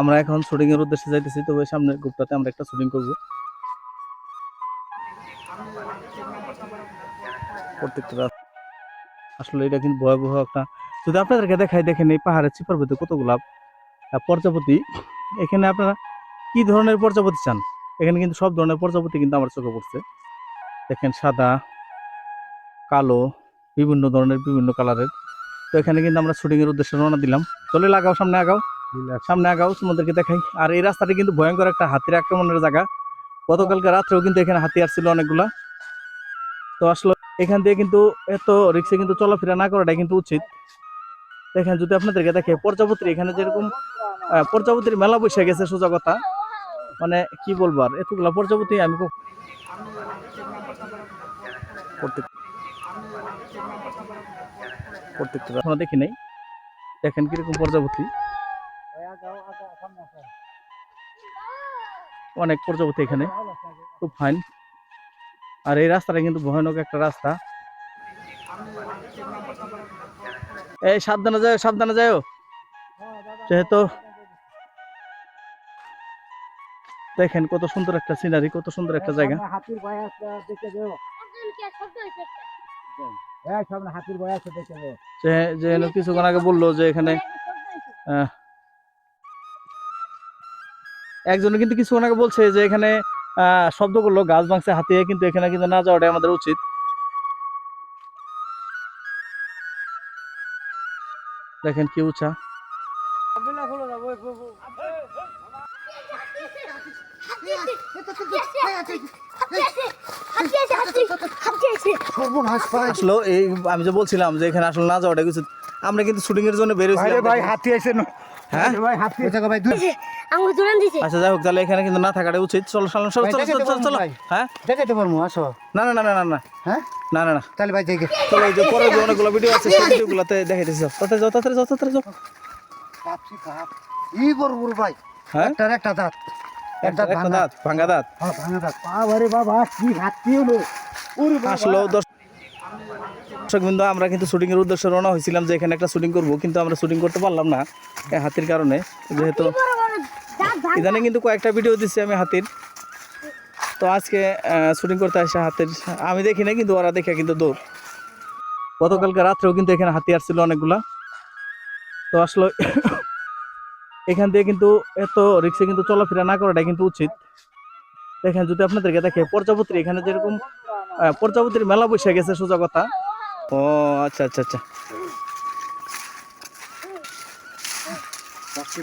আমরা এখন শুটিং এর উদ্দেশ্যে যাইতেছি তবে সামনের গ্রুপটাতে আমরা একটা শুটিং করব। প্রত্যেকটা আসলে এটা কিন্তু ভয়াবহ একটা যদি আপনাদেরকে দেখাই, দেখেন এই পাহাড়ের চিপার ভিতরে কতগুলা প্রজাপতি। এখানে আপনারা কি ধরনের প্রজাপতি চান? এখানে কিন্তু সব ধরনের প্রজাপতি কিন্তু আমার চোখে পড়ছে। দেখেন সাদা কালো বিভিন্ন ধরনের বিভিন্ন কালারের। তো এখানে কিন্তু আমরা শুটিং এর উদ্দেশ্যে রওনা দিলাম। চলে লাগাও সামনে আগাও। সামনে আগাও তোমাদেরকে দেখাই। আর এই রাস্তাটি কিন্তু ভয়ঙ্কর একটা হাতির আক্রমণের জায়গা। গতকালকে রাত্রেও কিন্তু এখানে হাতি আসছিল অনেকগুলা। তো আসলে এখান দিয়ে কিন্তু এত রিক্সে কিন্তু চলাফেরা না করাটাই কিন্তু উচিত। দেখেন যদি আপনাদেরকে দেখে প্রজাপতির এখানে যেরকম আহ, প্রজাপতির মেলা বসে গেছে সোজা কথা। মানে কি বলব আর এতগুলা প্রজাপতি আমি প্রত্যেকটা এখনও দেখি নাই। দেখেন কীরকম প্রজাপতি। অনেক প্রজাপতি এখানে। খুব ফাইন আর এই রাস্তাটা কিন্তু ভয়ানক একটা রাস্তা। এই সাবধানে যায় সাবধানে যায় যেহেতু দেখেন কত সুন্দর একটা সিনারি কত সুন্দর একটা জায়গা। হাতির দেখে যে যে কিছুক্ষণ আগে বলল যে এখানে একজনে কিন্তু কিছুক্ষণ আগে বলছে যে এখানে আহ, শব্দ করল গাছ ভাঙছে হাতিয়ে কিন্তু এখানে কিন্তু না যাওয়াটাই আমাদের উচিত দেখেন কি উঁচা সর্বনাশ ভাই। আসলো এই আমি যে বলছিলাম যে এখানে আসলে না যাওয়াটাই উচিত আমরা কিন্তু শুটিং এর জন্য ভাই হাতি আইছে না হ্যাঁ? ভাই হাতি আইছে ভাই? দুই আঙ্গুর দুরান দিছে। আচ্ছা যাই হোক তাহলে এখানে কিন্তু না থাকাটাই উচিত। চলো চলো চলো চলো চলো চলো। পারব চলো ভাই। হ্যাঁ? দেখাইতে পারব আসো। না না না না না না। হ্যাঁ? না না না। তাহলে ভাই দেখে চলো এই যে পরে যে অনেকগুলো ভিডিও আছে সেই ভিডিওগুলোতে দেখাইতেছি যাও। তাড়াতাড়ি যাও তাড়াতাড়ি যাও তাড়াতাড়ি যাও। কাপছি কাপ ই বড় বড় ভাই। হ্যাঁ? একটা দাঁত। একটা দাঁত ভাঙা। দাঁত ভাঙা দাঁত। হ্যাঁ ভাঙা দাঁত। বাবারে বাবা কি হাতি হলো। ওরে বাবা আসলো দর্শক বিন্দু আমরা কিন্তু শুটিং এর উদ্দেশ্যে রওনা হয়েছিলাম যে এখানে একটা শুটিং করব কিন্তু আমরা শুটিং করতে পারলাম না হাতির কারণে যেহেতু ইদানে কিন্তু কয়েকটা ভিডিও দিচ্ছি আমি হাতির। তো আজকে শুটিং করতে আসে হাতির। আমি দেখি না কিন্তু ওরা দেখে কিন্তু দৌড়। গতকালকে রাত্রেও কিন্তু এখানে হাতি আসছিল অনেকগুলা। তো আসলে এখান দিয়ে কিন্তু এত রিক্সে কিন্তু চলাফেরা না করাটাই কিন্তু উচিত। দেখেন যদি আপনাদেরকে দেখে প্রজাপতির এখানে যেরকম প্রজাপতির মেলা বসে গেছে সোজা কথা। ও আচ্ছা আচ্ছা আচ্ছা। কাপছি